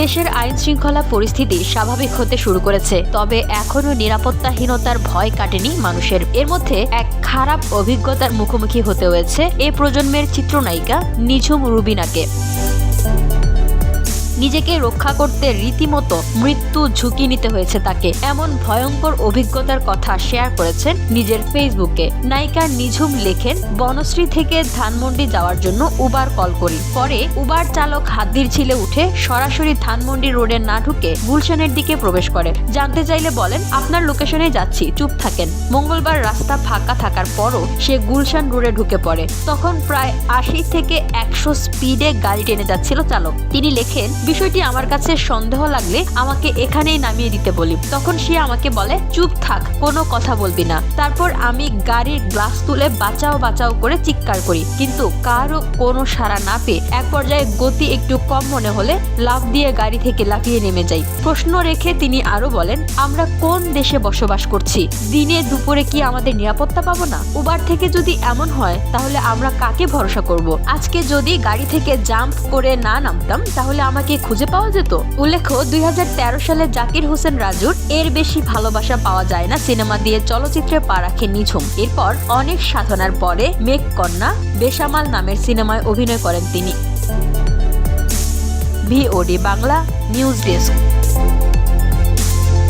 দেশের আইন শৃঙ্খলা পরিস্থিতি স্বাভাবিক হতে শুরু করেছে, তবে এখনও নিরাপত্তাহীনতার ভয় কাটেনি মানুষের। এর মধ্যে এক খারাপ অভিজ্ঞতার মুখোমুখি হতে হয়েছে এ প্রজন্মের চিত্রনায়িকা নিঝুম রুবিনাকে। নিজেকে রক্ষা করতে রীতিমতো মৃত্যু ঝুঁকি নিতে হয়েছে তাকে। এমন ভয়ঙ্কর অভিজ্ঞতার কথা শেয়ার করেছেন নিজের ফেসবুকে। নায়িকা নিঝুম লেখেন, বনশ্রী থেকে ধানমন্ডি যাওয়ার জন্য উবার কল করি। পরে উবার চালক হাতির ছিলে উঠে সরাসরি ধানমন্ডি রোডে না ঢুকে গুলশানের দিকে প্রবেশ করে। জানতে চাইলে বলেন, আপনার লোকেশনে যাচ্ছি, চুপ থাকেন। মঙ্গলবার রাস্তা ফাঁকা থাকার পরও সে গুলশান রোডে ঢুকে পড়ে। তখন প্রায় আশি থেকে একশো স্পিডে গাড়ি টেনে যাচ্ছিল চালক। তিনি লেখেন বিষয়টি আমার কাছে সন্দেহ লাগলে আমাকে এখানেই নামিয়ে দিতে বলি। তখন সে আমাকে বলে, চুপ থাক, কোনো কথা বলবি না। তারপর আমি গাড়ির গ্লাস তুলে বাঁচাও বাঁচাও করে চিৎকার করি। কিন্তু কারও কোনো সাড়া না পেয়ে এক পর্যায়ে গতি একটু কম মনে হলে লাফ দিয়ে গাড়ি থেকে লাফিয়ে নেমে যাই। প্রশ্ন রেখে তিনি আরও বলেন, আমরা কোন দেশে বসবাস করছি? দিনে দুপুরে কি আমাদের নিরাপত্তা পাবো না? উবার থেকে যদি এমন হয়, তাহলে আমরা কাকে ভরসা করব? আজকে যদি গাড়ি থেকে জাম্প করে না নামতাম, তাহলে আমাকে খুঁজে পাওয়া যেত। উল্লেখ্য, দুই সালে জাকির হোসেন রাজুর এর বেশি ভালোবাসা পাওয়া যায় না সিনেমা দিয়ে চলচ্চিত্রে পা রাখে নিঝুম। এরপর অনেক সাধনার পরে মেঘ কন্যা বেসামাল নামের সিনেমায় অভিনয় করেন তিনি। VOD Bangla news desk.